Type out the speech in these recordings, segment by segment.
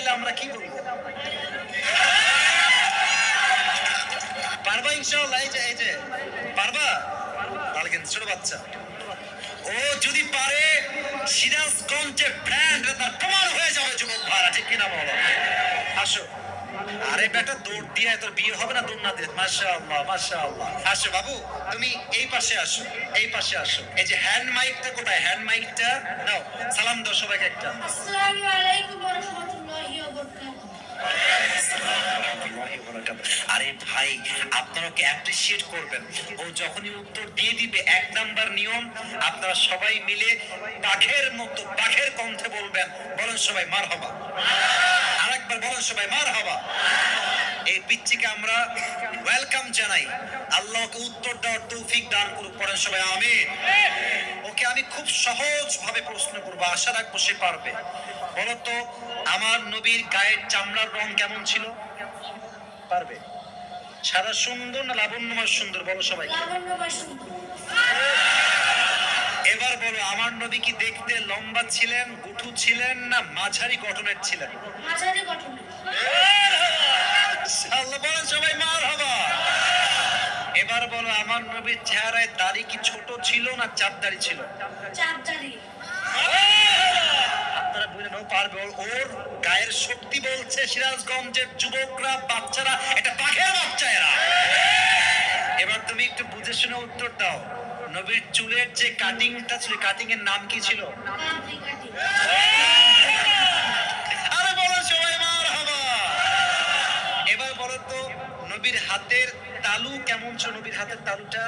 দেখলে আমরা কি করব? পারবা ইনশাআল্লাহ, এই যে এই যে, পারবা? তাহলে কিন্তু ছোট বাচ্চা। ও যদি পারে, সিরাজগঞ্জে ব্র্যান্ড তার প্রমাণ হয়ে যাবে যুবক ভাড়া ঠিক কিনা বলো? আসো। আরে বেটা দৌড় দিয়ে তোর বিয়ে হবে না দৌড় না দিয়ে? মাশা আল্লাহ মাশা আল্লাহ আসো বাবু, তুমি এই পাশে আসো, এই পাশে আসো। এই যে হ্যান্ড মাইকটা কোথায়? হ্যান্ড মাইকটা নাও, সালাম দাও সবাইকে একটা। আসসালামু আলাইকুম ওয়া রাহমাতুল্লাহি ওয়া বারাকাতুহু। আরে ভাই, আপনারা অ্যাপ্রিসিয়েট করবেন। ও যখনই উত্তর দিয়ে দিবে, এক নাম্বার নিয়ম, আপনারা সবাই মিলে বাঘের মতো, বাঘের কণ্ঠে বলবেন, বলেন সবাই মার হবা। আরেকবার বলেন সবাই মার হবা। এই পিচ্চিকে আমরা ওয়েলকাম জানাই। আল্লাহকে উত্তর দেওয়ার তৌফিক দান করুক, পড়েন সবাই, আমিন। ওকে আমি খুব সহজ ভাবে প্রশ্ন করব আশা রাখব সে পারবে। বলতো আমার নবীর গায়ের চামড়ার রং কেমন ছিল? পারবে। সাদা সুন্দর না লাবণ্যময় সুন্দর? বলো সবাই এবার বলো আমার নবী কি দেখতে লম্বা ছিলেন গুঠু ছিলেন না মাঝারি গঠনের ছিলেন? বলেন সবাই মার হবা। এবার বলো আমার নবীর চেহারায় দাড়ি কি ছোট ছিল না চাপ দাড়ি ছিল চাপদারি আপনারা বুঝে নাও পারবে ওর- ওর শক্তি বলছে সিরাজগঞ্জের যুবকরা বাচ্চারা এটা বাঘের বাচ্চা এরা। এবার তুমি একটু বুঝে শুনে উত্তর দাও। নবীর চুলের যে কাটিংটা ছিল কাটিং এর নাম কি ছিল? আরে বলো সবাই মার এবার বলো তো নবীর হাতের তালু কেমন ছিল? নবীর হাতের তালুটা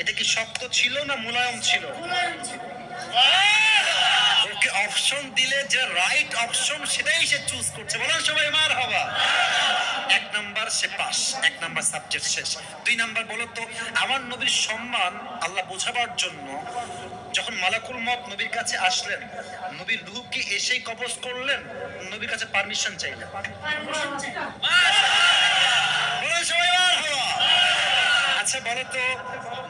এটা কি শক্ত ছিল না মোলায়ম ছিল? অপশন দিলে যে রাইট অপশন সেটাই সে চুজ করছে। বলেন সবাই মার হবা। এক নাম্বার সে পাস, এক নাম্বার সাবজেক্ট শেষ। দুই নাম্বার বলো তো, আমার নবীর সম্মান আল্লাহ বোঝাবার জন্য যখন মালাকুল মত নবীর কাছে আসলেন, নবীর রূহকে এসেই কবজ করলেন? নবীর কাছে পারমিশন চাইলেন। আচ্ছা বলো তো,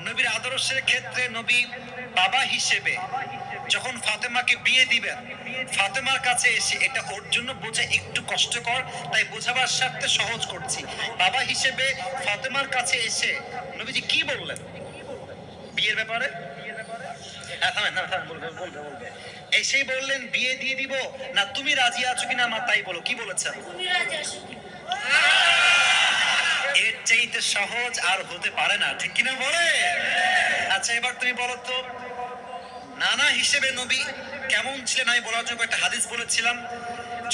নবীর আদর্শের ক্ষেত্রে নবী বাবা হিসেবে যখন ফাতেমাকে বিয়ে দিবেন ফাতেমার কাছে এসে এটা ওর জন্য বোঝা একটু কষ্টকর তাই বোঝাবার স্বার্থে সহজ করছি। বাবা হিসেবে ফাতেমার কাছে এসে নবীজি কি বললেন? বিয়ের ব্যাপারে? হ্যাঁ, বলবে, বলবে। এসেই বললেন বিয়ে দিয়ে দিব। না তুমি রাজি আছো কিনা মা তাই বলো কি বলেছেন? এর চাইতে সহজ আর হতে পারে না ঠিক কিনা বলে? আচ্ছা এবার তুমি বলো তো নানা হিসেবে নবী কেমন ছিলেন আমি বলার জন্য একটা হাদিস বলেছিলাম,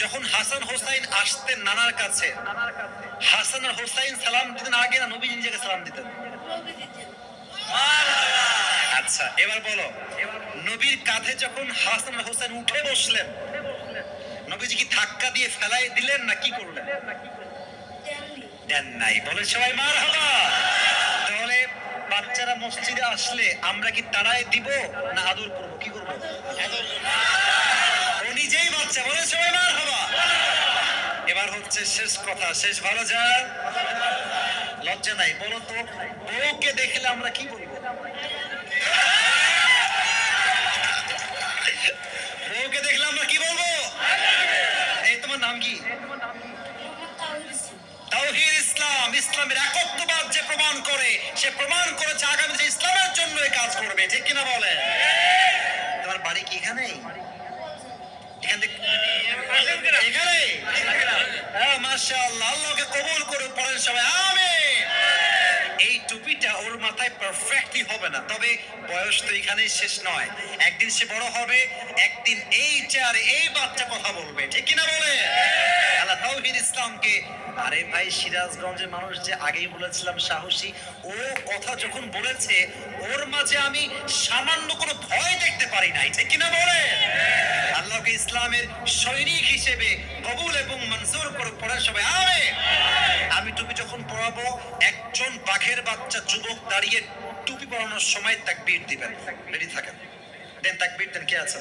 যখন হাসান হোসাইন আসতেন নানার কাছে, হাসান আর হোসাইন সালাম দিতেন, আগে না নবী নিজেকে সালাম দিতেন? আচ্ছা এবার বলো, নবীর কাঁধে যখন হাসান হোসেন উঠে বসলেন, নবীজি কি ধাক্কা দিয়ে ফেলাই দিলেন না কি করলেন? দেন নাই। বলে সবাই মার হবা মসজিদে আসলে আমরা কি তাড়াই দিব না আদর করব? কি করব? ও নিজেই বাচ্চা বলে সবাই মার হবা এবার হচ্ছে শেষ কথা শেষ ভালো যার লজ্জা নাই বলো তো বউকে দেখলে আমরা কি বলব? বউকে দেখলে আমরা কি বলব? এই তোমার নাম কি? তাওহীদ ইসলাম ইসলামের যে প্রমাণ করে, সে প্রমাণ করেছে আগামী ইসলামের জন্য কাজ করবে, ঠিক কিনা বলে তোমার বাড়ি কি এখানে? হ্যাঁ মাশাআল্লাহ, আল্লাহকে কবুল করে পড়েন সবাই ওর মাথায় পারফেক্টলি হবে না। তবে বয়স তো এখানেই শেষ নয়। একদিন সে বড় হবে, একদিন এই চেয়ারে এই বাচ্চা কথা বলবে। ঠিক কিনা বলে? আল্লাহ ইসলামকে। আরে ভাই, সিরাজগঞ্জের মানুষ যে আগেই বলেছিলাম সাহসী, ও কথা যখন বলেছে, ওর মাঝে আমি সামান্য কোনো ভয় দেখতে পারি নাই। ঠিক কিনা বলে? ইসলামের সৈনিক হিসেবে কবুল এবং মঞ্জুর করে পড়ার সবাই আমি আমি টুপি যখন পড়াবো একজন বাঘের বাচ্চা যুবক দাঁড়িয়ে টুপি পড়ানোর সময় তাকবীর দিবেন। রেডি থাকেন। দেন তাকবীর দেন, কে আছে?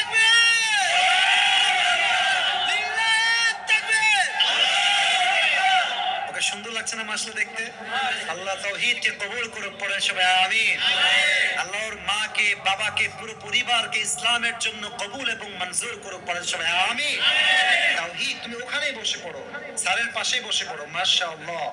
ওকে লাগছে না মাসলে দেখতে। আল্লাহ তাওহীদকে কবুল করে পড়ে সবাই আমি আল্লাহর মাকে বাবাকে পুরো পরিবারকে ইসলামের জন্য কবুল এবং মঞ্জুর করে পড়ে সবাই আমি আমিন। তুমি ওখানেই বসে পড়ো স্যারের পাশেই বসে পড়ো মাশাআল্লাহ।